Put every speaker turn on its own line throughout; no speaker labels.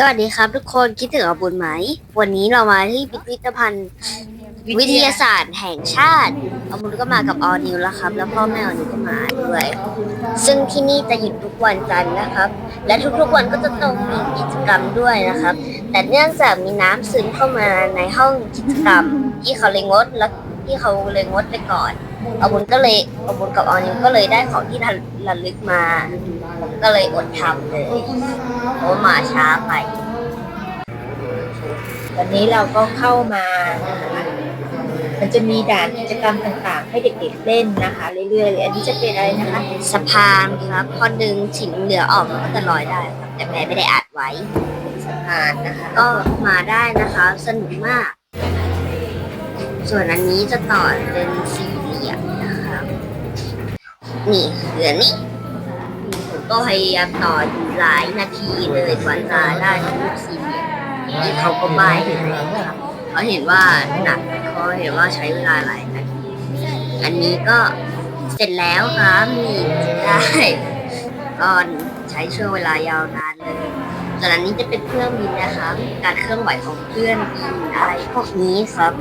สวัสดีครับทุกคนคิดถึงอาบุญไหม วันนี้เรามาที่พิพิธภัณฑ์วิทยาศาสตร์แห่งชาติอาบุญก็มากับออนิวแล้วครับ แล้วพ่อแม่ออนิวก็มาด้วย ซึ่งที่นี่จะหยุดทุกวันจันทร์นะครับ และทุกๆวันก็จะต้องมีกิจกรรมด้วยนะครับ แต่เนื่องจากมีน้ำซึมเข้ามาในห้องกิจกรรมที่เขาเลยงดและ ที่เขาเลยงดไปก่อนอาบุญก็เลยอาบุญกับออนิวก็เลยได้ของที่ระลึกมาผมก็เลยอดทำเลยเพราะมาช้าไป
วันนี้เราก็เข้ามานะคะมันจะมีด่านกิจกรรมต่างๆ ให้เด็กๆเล่นนะคะ เรื่อยๆเลยอันนี้จะเป็นอะไรนะคะ
สะพานครับพอดึงฉินเหลือออกมันก็จะลอยได้ครับแต่แม่ไม่ได้อัดไว้
สะพานนะคะ
ก็มาได้นะคะ สนุกมาก ส่วนอันนี้จะต่อเป็นสี่เหลี่ยมนะครับนี่เหลือนี้ผมก็พยายามต่ออยู่หลายนาทีเลยกว่าจะได้รูปสี่เหลี่ยมนี่เขาก็ใบให้นะครับเขาเห็นว่าหนักเขาเห็นว่าใช้เวลาหลายนาที อันนี้ก็เสร็จแล้วครับนี่ได้ก็ใช้ช่วงเวลายาวนานเลยส่วนอันนี้จะเป็นเครื่องบินนะคะ การเคลื่อนไหวของเครื่องบินอะไรพวกนี้ครับ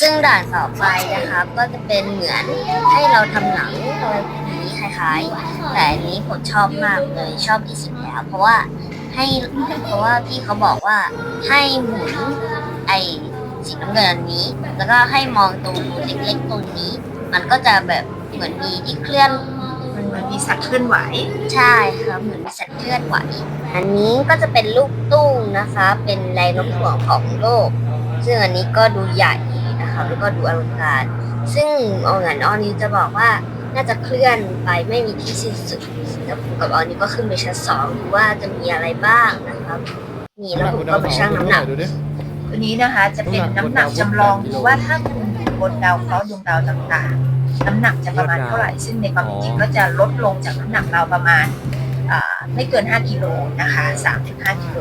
ซึ่งด่านต่อไปนะครับก็จะเป็นเหมือนให้เราทำหนังอะไรพวกนี้คล้ายๆ แต่อันนี้ผมชอบมากเลยชอบที่สุดแล้ว เพราะว่าให้เพราะว่าพี่เขาบอกว่าให้หมุนไอสีน้ำเงินอันนี้ แล้วก็ให้มองตรงเล็กๆตรงนี้ มันก็จะแบบเหมือนมีที่เคลื่อน
มันเหมือนมีสัตว์เคลื่อนไหว
ใช่ครับเหมือนมีสัตว์เคลื่อนไหว อันนี้ก็จะเป็นลูกตุ้งนะคะ เป็นแรงโน้มถ่วงของโลก ซึ่งอันนี้ก็ดูใหญ่นะคะแล้วก็ดูอลังการ ซึ่งอองันออนิวจะบอกว่าน่าจะเคลื่อนไปไม่มีที่สิ้นสุดแล้วผมกับออนิวก็ขึ้นไปชั้นสองดูว่าจะมีอะไรบ้างนะครับนี่แล้วผมก็มาชั่งน้ำหนัก
ดูดิ
ตัวนี้นะคะจะเป็นน้ำหนักจำลองดูว่าถ้าคุณอยู่บนดาวเคราะห์ดวงดาวต่างๆ น้ำหนักจะประมาณเท่าไหร่ซึ่งในความเป็นจริงก็จะลดลงจากน้ำหนักเราประมาณอ่าไม่เกิน 5 กิโลนะคะ 3-5 กิโล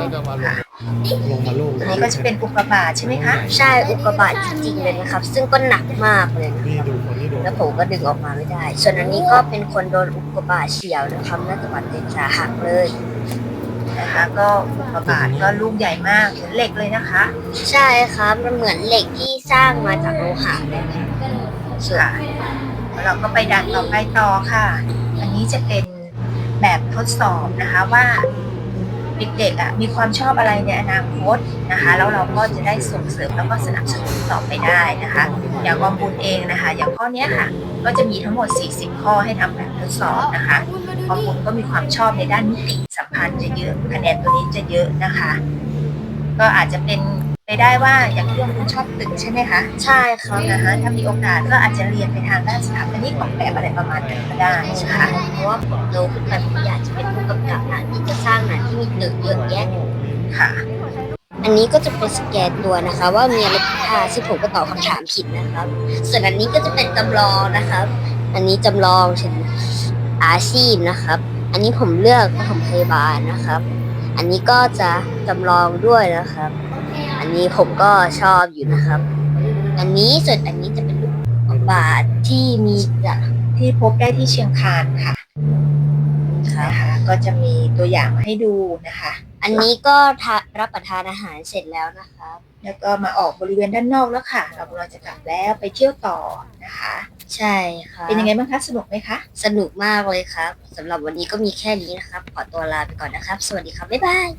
น่าจะมา ลงลงมาโลก
ตัวนี้ก็จะเป็นอุกกาบาตใช่ไหมคะ
ใช่อุกกาบาตจริงๆเลยนะครับ ซึ่งก็หนักมากเลยนะ
นี่ดูคนนี้ดู
แล้วผมก็ดึงออกมาไม่ได้ ส่วนอันนี้ก็เป็นคนโดนอุกกาบาตเฉียวนะครับน่าจะบาดเจ็บสาหัสเลย
นะคะก็อุกกาบาตก็ลูกใหญ่มากเหมือนเหล็กเลยนะคะ
ใช่ครับมันเหมือนเหล็กที่สร้างมาจากโลหะเลยนะส่วน
ค่ะแล้วเราก็ไปด่านต่อไปต่อค่ะ อันนี้จะเป็นแบบทดสอบนะคะว่า เด็กๆอะมีความชอบอะไรในอนาคตนะคะแล้วเราก็จะได้ส่งเสริมแล้วก็สนับสนุนต่อไปได้นะคะ อย่างกองบุญเองนะคะ อย่างข้อนี้ค่ะก็จะมีทั้งหมด 40 ข้อให้ทำแบบทดสอบนะคะกองบุญก็มีความชอบในด้านมิติสัมพันธ์จะเยอะคะแนนตัวนี้จะเยอะนะคะ ก็อาจจะเป็น ไปได้ว่าอย่างที่กองบุญชอบตึกใช่ไหมคะ
ใช่ครับ
นะคะถ้ามีโอกาสก็อาจจะเรียนไปทางด้านสถาปนิกออกแบบอะไรประมาณนั้นก็ได้
ใช่
นะคะ
เพราะว่าผมโตขึ้นไปผมอยากจะเป็นผู้กำกับหนังที่จะสร้างหนังที่มีตึกเยอะแยะ
ค่ะ
อันนี้ก็จะเป็นสแกนตัวนะคะ ว่ามีอะไรผิดพลาดซึ่งผมก็ตอบคำถามผิดนะครับ ส่วนอันนี้ก็จะเป็นจำลองนะครับ อันนี้จำลองเช่นอาชีพนะครับ อันนี้ผมเลือกปฐมพยาบาลนะครับ อันนี้ก็จะจำลองด้วยนะครับอั นนี้ผมก็ชอบอยู่นะครับ อันนี้ส่วนอันนี้จะเป็นลูกบาทที่มีจะ
ที่พบได้ที่เชียงคานค่ะ
ครับ
นะคะก็จะมีตัวอย่างมาให้ดูนะคะ
อันนี้ก็ทารับประทานอาหารเสร็จแล้วนะครับ
แล้วก็มาออกบริเวณด้านนอกแล้วค่ะ เรากำลังจะกลับแล้วไปเที่ยวต่อนะคะ
ใช่ครับ
เป็นยังไงบ้างคะสนุกไหมคะ
สนุกมากเลยครับสำหรับวันนี้ก็มีแค่นี้นะครับ ขอตัวลาไปก่อนนะครับ สวัสดีครับ บ๊ายบาย